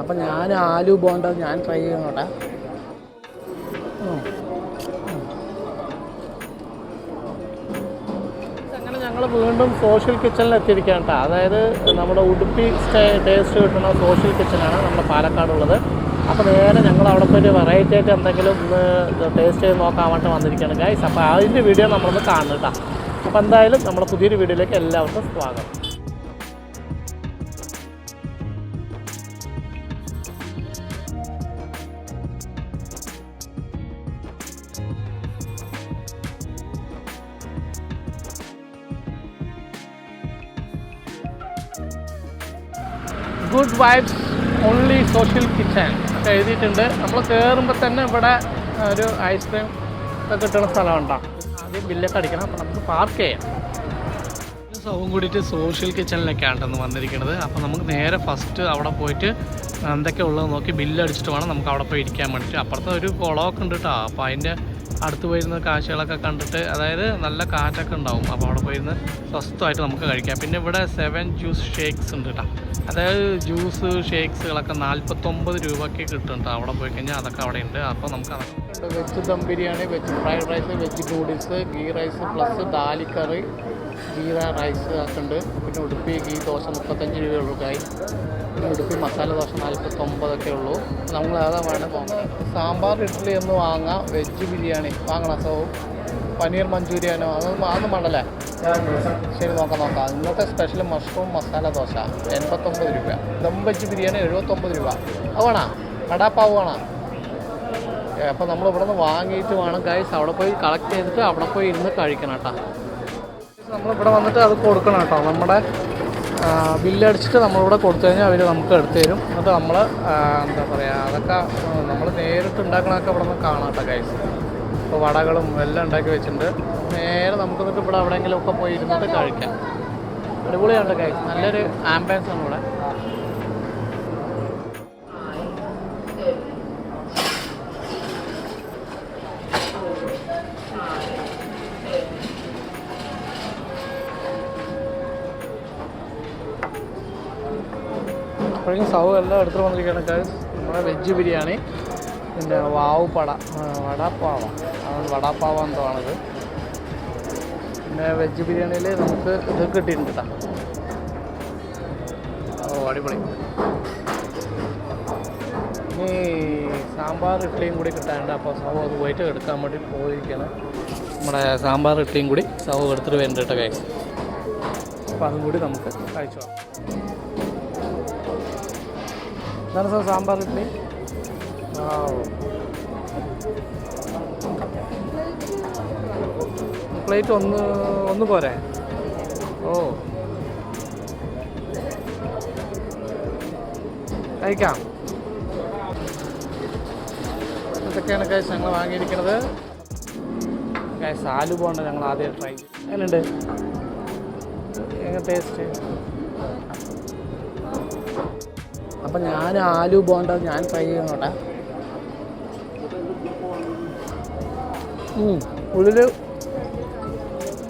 അപ്പം ഞാൻ ആലു ബോണ്ട ഞാൻ ട്രൈ ചെയ്യണോട്ടെ. അങ്ങനെ ഞങ്ങൾ വീണ്ടും സോഷ്യൽ കിച്ചണിൽ എത്തിയിരിക്കുകയാണ് കേട്ടോ അതായത് നമ്മുടെ ഉടുപ്പി സ്റ്റേ ടേസ്റ്റ് കിട്ടുന്ന സോഷ്യൽ കിച്ചണാണ് നമ്മുടെ പാലക്കാടുള്ളത്. അപ്പോൾ നേരെ ഞങ്ങൾ അവിടെ പോയിട്ട് വെറൈറ്റി ആയിട്ട് എന്തെങ്കിലും ടേസ്റ്റ് ചെയ്ത് നോക്കാൻ വേണ്ടി വന്നിരിക്കുകയാണ് ഗൈസ് അപ്പോൾ അതിന്റെ വീഡിയോ നമ്മളൊന്ന് കാണുന്നു കേട്ടോ അപ്പോൾ എന്തായാലും നമ്മുടെ പുതിയൊരു വീഡിയോയിലേക്ക് എല്ലാവർക്കും സ്വാഗതം. Good vibes only social kitchen ഒക്കെ എഴുതിയിട്ടുണ്ട്. നമ്മൾ കയറുമ്പോൾ തന്നെ ഇവിടെ ഒരു ഐസ്ക്രീം ഒക്കെ കിട്ടുന്ന സ്ഥലമുണ്ടോ. ആദ്യം ബില്ലൊക്കെ അടിക്കണം അപ്പോൾ നമുക്ക് പാർക്ക് ചെയ്യാം. സൗവും കൂടിയിട്ട് സോഷ്യൽ കിച്ചണിലേക്കാണ് കേട്ടോ വന്നിരിക്കുന്നത്. അപ്പോൾ നമുക്ക് നേരെ ഫസ്റ്റ് അവിടെ പോയിട്ട് എന്തൊക്കെ ഉള്ളത് നോക്കി ബില്ല് അടിച്ചിട്ട് വേണം നമുക്ക് അവിടെ പോയി ഇരിക്കാൻ വേണ്ടിയിട്ട്. അപ്പുറത്തെ ഒരു കുളമൊക്കെ ഉണ്ട് കേട്ടോ അപ്പോൾ അതിന്റെ അടുത്ത് പോയിരുന്ന കാഴ്ചകളൊക്കെ കണ്ടിട്ട് അതായത് നല്ല കാറ്റൊക്കെ ഉണ്ടാവും. അപ്പോൾ അവിടെ പോയിരുന്ന് സ്വസ്ഥമായിട്ട് നമുക്ക് കഴിക്കാം. പിന്നെ ഇവിടെ സെവൻ ജ്യൂസ് ഷേക്സ് ഉണ്ട് കേട്ടോ അതായത് ജ്യൂസ് ഷേക്സുകളൊക്കെ നാൽപ്പത്തൊമ്പത് രൂപയ്ക്ക് കിട്ടും കേട്ടോ അവിടെ പോയി കഴിഞ്ഞാൽ അതൊക്കെ അവിടെ ഉണ്ട് അപ്പോൾ നമുക്ക് അതൊക്കെ veg dum biryani veg fried rice veg noodles ghee rice plus ദാലിക്കറി jeera rice ഒക്കെ ഉണ്ട് പിന്നെ ഉടുപ്പി ഗീ ദോശ മുപ്പത്തഞ്ച് രൂപയുള്ളൂ കായ് പിന്നെ ഉടുപ്പി മസാല ദോശ നാൽപ്പത്തൊമ്പതൊക്കെ ഉള്ളൂ. നമ്മൾ അതാ വേണം സാമ്പാർ ഇഡ്ഡലി ഒന്ന് വാങ്ങാം. വെജ് ബിരിയാണി. വാങ്ങണം സോ പനീർ മഞ്ചൂരിയാനോ? അതൊന്നും അതൊന്നും വേണ്ടല്ലേ? ശരി നോക്കാം നോക്കാം. ഇന്നത്തെ സ്പെഷ്യൽ മഷ്റൂം മസാല ദോശ എൺപത്തൊമ്പത് രൂപ. ദം വെജ് ബിരിയാണി എഴുപത്തൊമ്പത് രൂപ. അത് വേണോ? കടാപ്പാവ് വേണോ? അപ്പോൾ നമ്മൾ ഇവിടെ നിന്ന് വാങ്ങിയിട്ട് വേണം ഗൈസ് അവിടെ പോയി കളക്ട് ചെയ്തിട്ട് അവിടെ പോയി ഇരുന്ന് കഴിക്കണം കേട്ടോ. നമ്മളിവിടെ വന്നിട്ട് അത് കൊടുക്കണം കേട്ടോ. നമ്മുടെ ബില്ലടിച്ചിട്ട് നമ്മളിവിടെ കൊടുത്തു കഴിഞ്ഞാൽ അവർ നമുക്ക് എടുത്തു തരും. എന്നിട്ട് നമ്മൾ എന്താ പറയുക അതൊക്കെ നമ്മൾ നേരിട്ട് ഉണ്ടാക്കണതൊക്കെ ഇവിടെ നിന്ന് കാണാം കേട്ടോ ഗൈസ് ഇപ്പോൾ വടകളും എല്ലാം ഉണ്ടാക്കി വെച്ചിട്ടുണ്ട്. നേരെ നമുക്ക് എന്നിട്ട് ഇവിടെ എവിടെയെങ്കിലും ഒക്കെ പോയി ഇരുന്നിട്ട് കഴിക്കാം. അടിപൊളിയാണ് ഗൈസ് നല്ലൊരു ആംബിയൻസ് ആണ് ഇവിടെ. അപ്പോഴേക്കും സൗ എല്ലാം എടുത്തിട്ട് വന്നിരിക്കുകയാണ് കാര്യം നമ്മുടെ വെജ് ബിരിയാണി പിന്നെ വാവ് പട വടാപ്പാവ. അതാണ് വടാപ്പാവ എന്തോ ആണിത് പിന്നെ വെജ് ബിരിയാണിയിൽ നമുക്ക് ഇത് കിട്ടിയിട്ടുണ്ട് കേട്ടോ ഓ അടിപൊളി. ഇനി സാമ്പാർ ഇഡ്ഡലിയും കൂടി കിട്ടാനുണ്ട്. അപ്പോൾ സൗ അത് പോയിട്ട് എടുക്കാൻ വേണ്ടി പോയിരിക്കുകയാണ്. നമ്മുടെ സാമ്പാർ ഇഡ്ഡലിയും കൂടി സൗ എടുത്തിട്ട് വേണ്ടിയിട്ട് കഴിക്കും. അപ്പോൾ അതും കൂടി നമുക്ക് കഴിച്ചു എന്താണ് സാർ സാമ്പാർ ഇഡ്ഡലി പ്ലേറ്റ് ഒന്ന് ഒന്ന് പോരെ? ഓ. കഴിക്കാം. ഇതൊക്കെയാണ് കാശ് ഞങ്ങൾ വാങ്ങിയിരിക്കുന്നത്. കാശ് ആലു പോകണ്ട ഞങ്ങൾ ആദ്യം ട്രൈ എങ്ങനെയുണ്ട് എങ്ങനെ ടേസ്റ്റ് അപ്പം ഞാൻ ആലു ബോണ്ട ഞാൻ ട്രൈ ചെയ്യുന്നുണ്ട് ഉള്ളിൽ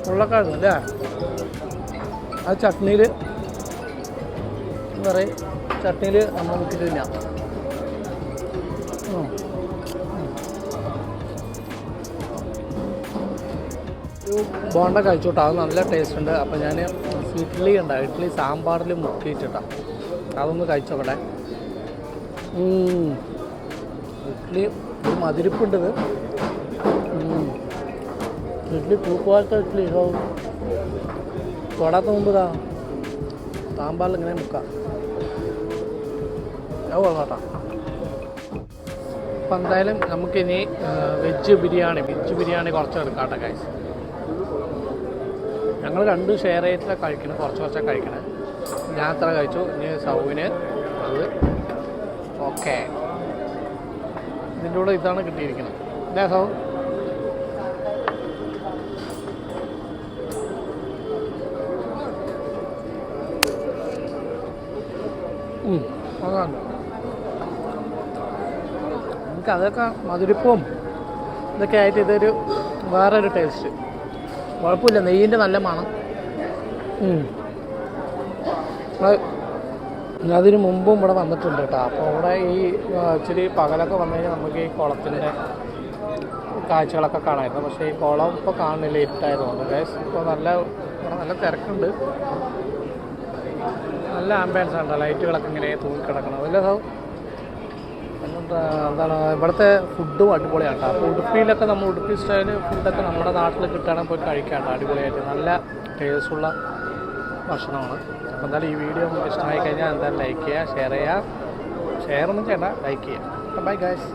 ഉള്ളക്കാണ് അല്ലേ ആ ചട്നിയിൽ എന്താ പറയുക ചട്നിയിൽ നമ്മൾ മുക്കിട്ട് തിന്നാം ഉം. ഉം. ഒരു ബോണ്ട കഴിച്ചോട്ടെ അത് നല്ല ടേസ്റ്റ് ഉണ്ട് അപ്പോൾ ഞാൻ ഇഡ്ഡലി ഉണ്ടാകും ഇഡ്ഡലി സാമ്പാറിൽ മുക്കിയിട്ടിട്ടാണ് അതൊന്ന് കഴിച്ചോക്കട്ടെ. നോക്കട്ടെ ഇഡ്ഡലി ഒരു ഉം. ഇഡ്ഡലി പൂക്കുവാലത്തെ ഇഡ്ഡലി തൊടാത്ത മുമ്പ് ഇതാ സാമ്പാറിൽ ഇങ്ങനെ മുക്കാം. അത് കൊള്ളാം കേട്ടോ അപ്പം എന്തായാലും നമുക്കിനി വെജ് ബിരിയാണി വെജ് ബിരിയാണി കുറച്ച് എടുക്കാം കേട്ടോ ഞങ്ങൾ രണ്ട് ഷെയർ ചെയ്തിട്ടാണ് കഴിക്കണം കുറച്ച് കുറച്ചാണ് കഴിക്കണേ. അത്ര കഴിച്ചു. ഇനി സൗവിന് അത് ഓക്കെ. ഇതിന്റെ കൂടെ ഇതാണ് കിട്ടിയിരിക്കുന്നത്. അല്ലേ സൗ. അതാണ്. നമുക്ക് അതൊക്കെ മധുരിപ്പവും ഇതൊക്കെ ആയിട്ട് ഇതൊരു വേറൊരു ടേസ്റ്റ് കുഴപ്പമില്ല നെയ്യിന്റെ നല്ല മണം. അതിന് മുമ്പും ഇവിടെ വന്നിട്ടുണ്ട് കേട്ടോ. അപ്പോൾ ഇവിടെ ഈ ഇച്ചിരി പകലൊക്കെ വന്നു കഴിഞ്ഞാൽ നമുക്ക് ഈ കുളത്തിന്റെ കാഴ്ചകളൊക്കെ കാണാമായിരുന്നു. പക്ഷേ ഈ കുളം ഇപ്പോൾ കാണുന്നില്ല ഇരുട്ടായതുകൊണ്ട്. ഗൈസ് ഇപ്പോൾ നല്ല ഇവിടെ നല്ല തിരക്കുണ്ട്. നല്ല ആംബിയൻസ് ആണ് ലൈറ്റുകളൊക്കെ ഇങ്ങനെ തൂങ്ങിക്കിടക്കണം അല്ല എന്താണ് ഇവിടുത്തെ ഫുഡും അടിപൊളിയാണ് അപ്പോൾ ഉടുപ്പിയിലൊക്കെ നമ്മൾ ഉടുപ്പി സ്റ്റൈൽ ഫുഡൊക്കെ നമ്മുടെ നാട്ടിൽ കിട്ടുകയാണെങ്കിൽ പോയി കഴിക്കാം കേട്ടോ. അടിപൊളിയായിട്ട്. നല്ല ടേസ്റ്റുള്ള ഭക്ഷണമാണ്. അപ്പോൾ എന്തായാലും ഈ വീഡിയോ നമുക്ക് ഇഷ്ടമായി കഴിഞ്ഞാൽ എന്തായാലും ലൈക്ക് ചെയ്യുക ഷെയർ ചെയ്യുക. ഷെയർ ഒന്നും ചെയ്യണ്ട ലൈക്ക് ചെയ്യുക. ബൈ ഗൈസ്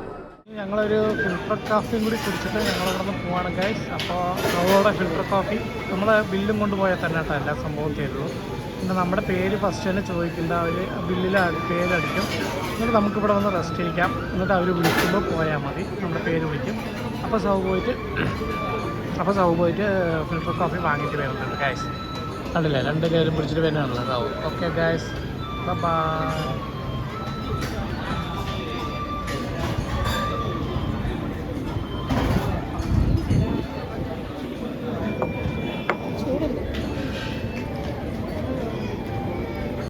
ഞങ്ങളൊരു ഫിൽട്ടർ കാഫിയും കൂടി കുടിച്ചിട്ട് ഞങ്ങൾ ഇവിടെ നിന്ന് പോവാണ് ഗൈസ് അപ്പോൾ അവളുടെ ഫിൽട്ടർ കോഫി നമ്മൾ ബില്ലും കൊണ്ടുപോയാൽ തന്നെ കേട്ടോ എല്ലാ സംഭവം ചെയ്തു പിന്നെ നമ്മുടെ പേര് ഫസ്റ്റ് തന്നെ ചോദിക്കേണ്ട അവർ ബില്ലിൽ പേരടിക്കും. എന്നിട്ട് നമുക്കിവിടെ വന്ന് റെസ്റ്റ് ഇരിക്കാം. എന്നിട്ട് അവർ വിളിക്കുമ്പോൾ പോയാൽ മതി. നമ്മുടെ പേര് വിളിക്കും. അപ്പോൾ സൗ പോയിട്ട് അപ്പോൾ സൗ പോയിട്ട് കോഫി വാങ്ങിയിട്ട് വരുന്നുണ്ട് ഗൈസ് കണ്ടില്ലേ? രണ്ട് കയറും പിടിച്ചിട്ട് വരുന്നതാണല്ലോ. Okay bye bye